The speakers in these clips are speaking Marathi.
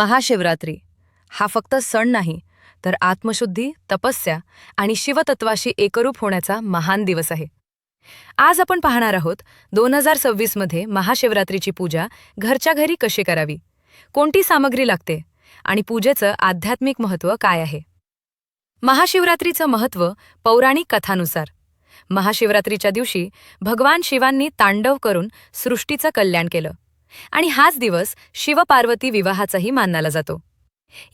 महाशिवरात्री. हा फक्त सण नाही तर आत्मशुद्धी तपस्या आणि शिवतत्वाशी एकरूप होण्याचा महान दिवस आहे. आज आपण पाहणार आहोत दोन हजार सव्वीसमध्ये महाशिवरात्रीची पूजा घरच्या घरी कशी करावी कोणती सामग्री लागते आणि पूजेचं आध्यात्मिक महत्त्व काय आहे. महाशिवरात्रीचं महत्त्व पौराणिक कथानुसार. महाशिवरात्रीच्या दिवशी भगवान शिवांनी तांडव करून सृष्टीचं कल्याण केलं. आणि हाच दिवस शिवपार्वती विवाहाचाही मानला जातो.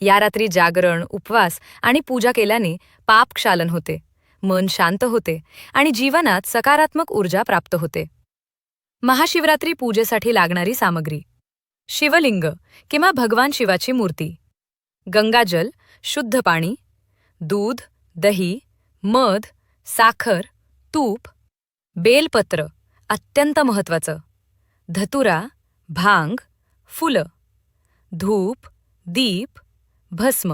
या रात्री जागरण उपवास आणि पूजा केल्याने पाप क्षालन होते मन शांत होते आणि जीवनात सकारात्मक ऊर्जा प्राप्त होते. महाशिवरात्री पूजेसाठी लागणारी सामग्री शिवलिंग किंवा भगवान शिवाची मूर्ती गंगाजल शुद्ध पाणी दूध दही मध साखर तूप बेलपत्र अत्यंत महत्वाचं धतुरा भांग फुलं धूप दीप भस्म.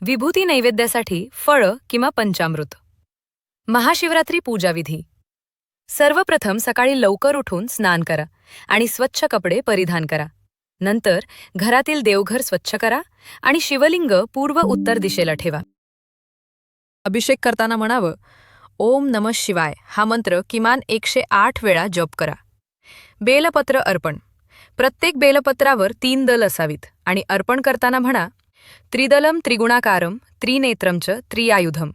विभूती नैवेद्यासाठी फळं किंवा पंचामृत. महाशिवरात्री पूजाविधी. सर्वप्रथम सकाळी लवकर उठून स्नान करा आणि स्वच्छ कपडे परिधान करा. नंतर घरातील देवघर स्वच्छ करा आणि शिवलिंग पूर्व उत्तर दिशेला ठेवा. अभिषेक करताना म्हणावं ओम नम शिवाय. हा मंत्र किमान एकशे आठ वेळा जप करा. बेलपत्र अर्पण. प्रत्येक बेलपत्रावर तीन दल असावीत आणि अर्पण करताना म्हणा त्रिदलम त्रिगुणाकारम च त्रियायुधम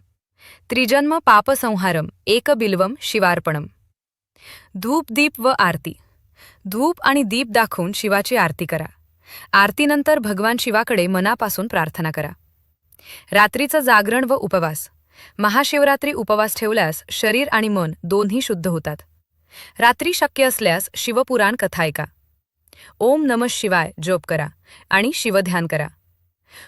त्रिजन्म पापसंहारम एकबिल्वम शिवार्पणम. धूप दीप व आरती. धूप आणि दीप दाखवून शिवाची आरती करा. आरतीनंतर भगवान शिवाकडे मनापासून प्रार्थना करा. रात्रीचं जागरण व उपवास. महाशिवरात्री उपवास ठेवल्यास शरीर आणि मन दोन्ही शुद्ध होतात. रात्री शक्य असल्यास शिवपुराण कथा ऐका. ओम नम शिवाय जोप करा आणि शिवध्यान करा.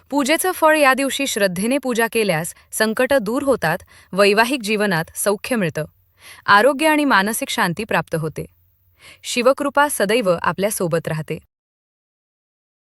पूजेचं फळ या दिवशी श्रद्धेने पूजा केल्यास संकट दूर होतात वैवाहिक जीवनात सौख्य मिळतं आरोग्य आणि मानसिक शांती प्राप्त होते. शिवकृपा सदैव आपल्यासोबत राहते.